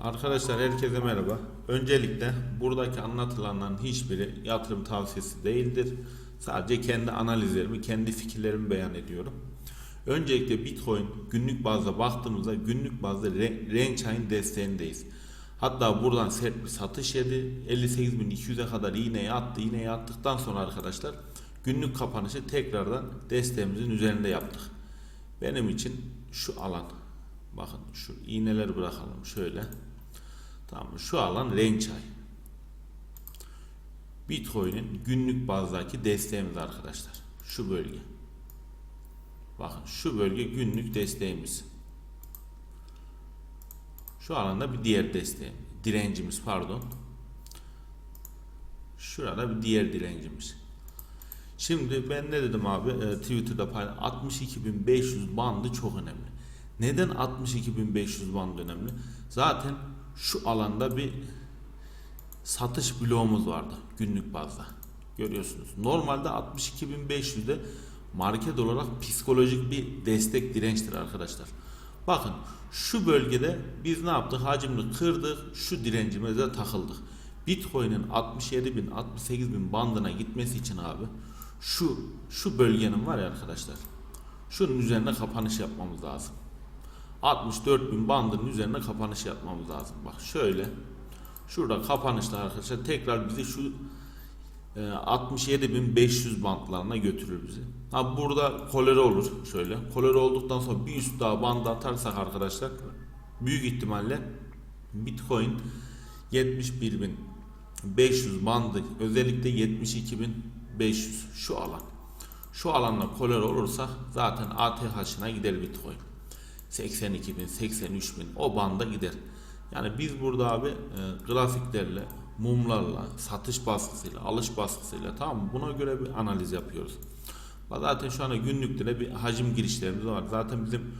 Arkadaşlar herkese merhaba. Öncelikle buradaki anlatılanların hiçbiri yatırım tavsiyesi değildir. Sadece kendi analizlerimi, kendi fikirlerimi beyan ediyorum. Öncelikle Bitcoin günlük bazda baktığımızda günlük bazda range ayın desteğindeyiz. Hatta buradan sert bir satış yedi. 58.200'e kadar iğneyi attı. İğneyi attıktan sonra arkadaşlar günlük kapanışı tekrardan desteğimizin üzerinde yaptık. Benim için şu alan bakın şu iğneleri bırakalım şöyle. Tamam şu alan range ay. Bitcoin'in günlük bazdaki desteğimiz arkadaşlar. Şu bölge. Bakın şu bölge günlük desteğimiz. Şu alanda bir diğer desteğim. Direncimiz pardon. Şurada bir diğer direncimiz. Şimdi ben ne dedim abi e, Twitter'da paylaştım. 62.500 bandı çok önemli. Neden 62.500 bandı önemli? Zaten şu alanda bir satış bloğumuz vardı günlük bazda. Görüyorsunuz. Normalde 62.500'de market olarak psikolojik bir destek dirençtir arkadaşlar. Bakın şu bölgede biz ne yaptık? Hacimini kırdık. Şu direncimize takıldık. Bitcoin'in 67.000 68.000 bandına gitmesi için abi şu şu bölgenin var ya arkadaşlar. Şunun üzerine kapanış yapmamız lazım. 64.000 bandının üzerine kapanış yapmamız lazım. Bak şöyle. Şurada kapanışlar arkadaşlar tekrar bizi şu e, 67.500 bantlarına götürür bizi. Ha burada kolere olur şöyle. Kolere olduktan sonra bir üst daha band atarsak arkadaşlar büyük ihtimalle Bitcoin 71.500 bandı özellikle 72.500 şu alan. Şu alanla kolere olursa zaten ATH'ına gider Bitcoin. 82 bin, 83 bin o banda gider. Yani biz burada abi e, grafiklerle, mumlarla, satış baskısıyla, alış baskısıyla tamam mı? Buna göre bir analiz yapıyoruz. Zaten şu anda günlükte de bir hacim girişlerimiz var. Zaten bizim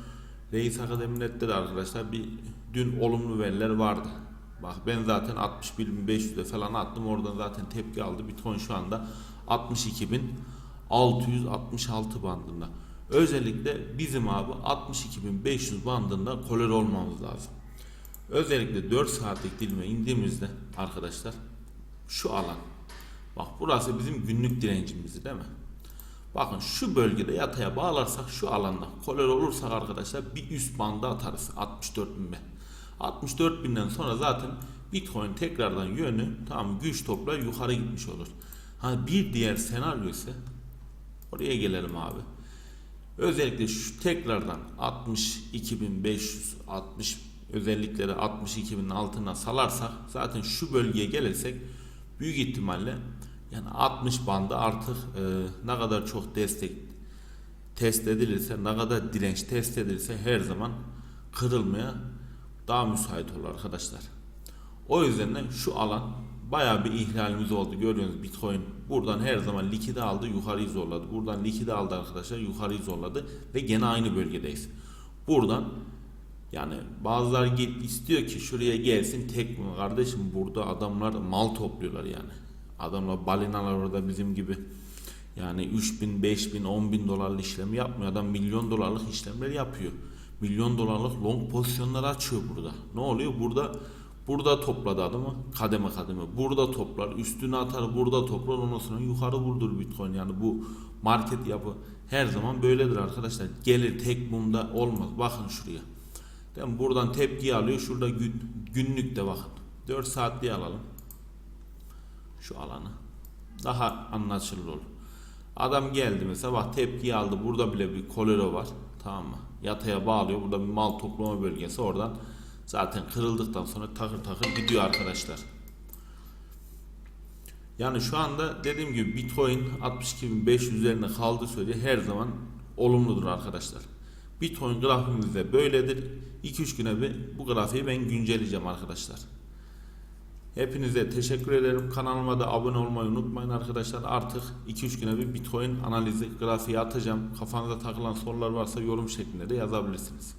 Reis Akademi'nde de arkadaşlar bir dün olumlu veriler vardı. Bak ben zaten 61.500'e falan attım. Oradan zaten tepki aldı. Bitcoin şu anda 62.666 bandında. Özellikle bizim abi 62.500 bandında kolor olmamız lazım. Özellikle 4 saatlik dilime indiğimizde arkadaşlar şu alan bak burası bizim günlük direncimiz değil mi? Bakın şu bölgede yataya bağlarsak şu alanda kolor olursak arkadaşlar bir üst banda atarız 64 bin 64 binden sonra zaten Bitcoin tekrardan yönü tam güç toplar yukarı gitmiş olur. Ha bir diğer senaryo ise oraya gelelim abi. Özellikle şu tekrardan 62.500 60 özellikleri 62.000'in altına salarsak zaten şu bölgeye gelirsek büyük ihtimalle yani 60 bandı artık e, ne kadar çok destek test edilirse ne kadar direnç test edilirse her zaman kırılmaya daha müsait olur arkadaşlar. O yüzden de şu alan bayağı bir ihlalimiz oldu. Görüyorsunuz Bitcoin buradan her zaman likide aldı yukarıyı zorladı. Buradan likide aldı arkadaşlar yukarıyı zorladı ve gene aynı bölgedeyiz. Buradan yani bazıları gel- istiyor ki şuraya gelsin tek mi kardeşim burada adamlar mal topluyorlar yani. Adamlar balinalar orada bizim gibi yani 3000, 5000, 10 bin dolarlık işlem yapmıyor. Adam milyon dolarlık işlemler yapıyor. Milyon dolarlık long pozisyonlar açıyor burada. Ne oluyor? Burada burada topladı adamı kademe kademe. Burada toplar, üstüne atar, burada toplar. Ondan sonra yukarı vurdur Bitcoin. Yani bu market yapı her zaman böyledir arkadaşlar. Gelir tek mumda olmaz. Bakın şuraya. Değil mi? Buradan tepki alıyor. Şurada gün, günlükte bakın. 4 saatliği alalım. Şu alanı. Daha anlaşılır olur. Adam geldi mesela bak tepkiyi aldı. Burada bile bir kolero var. Tamam mı? Yataya bağlıyor. Burada bir mal toplama bölgesi. Oradan zaten kırıldıktan sonra takır takır gidiyor arkadaşlar. Yani şu anda dediğim gibi Bitcoin 62.500 üzerine kaldığı sürece her zaman olumludur arkadaşlar. Bitcoin grafiğimiz de böyledir. 2-3 güne bir bu grafiği ben güncelleyeceğim arkadaşlar. Hepinize teşekkür ederim. Kanalıma da abone olmayı unutmayın arkadaşlar. Artık 2-3 güne bir Bitcoin analizi grafiği atacağım. Kafanıza takılan sorular varsa yorum şeklinde de yazabilirsiniz.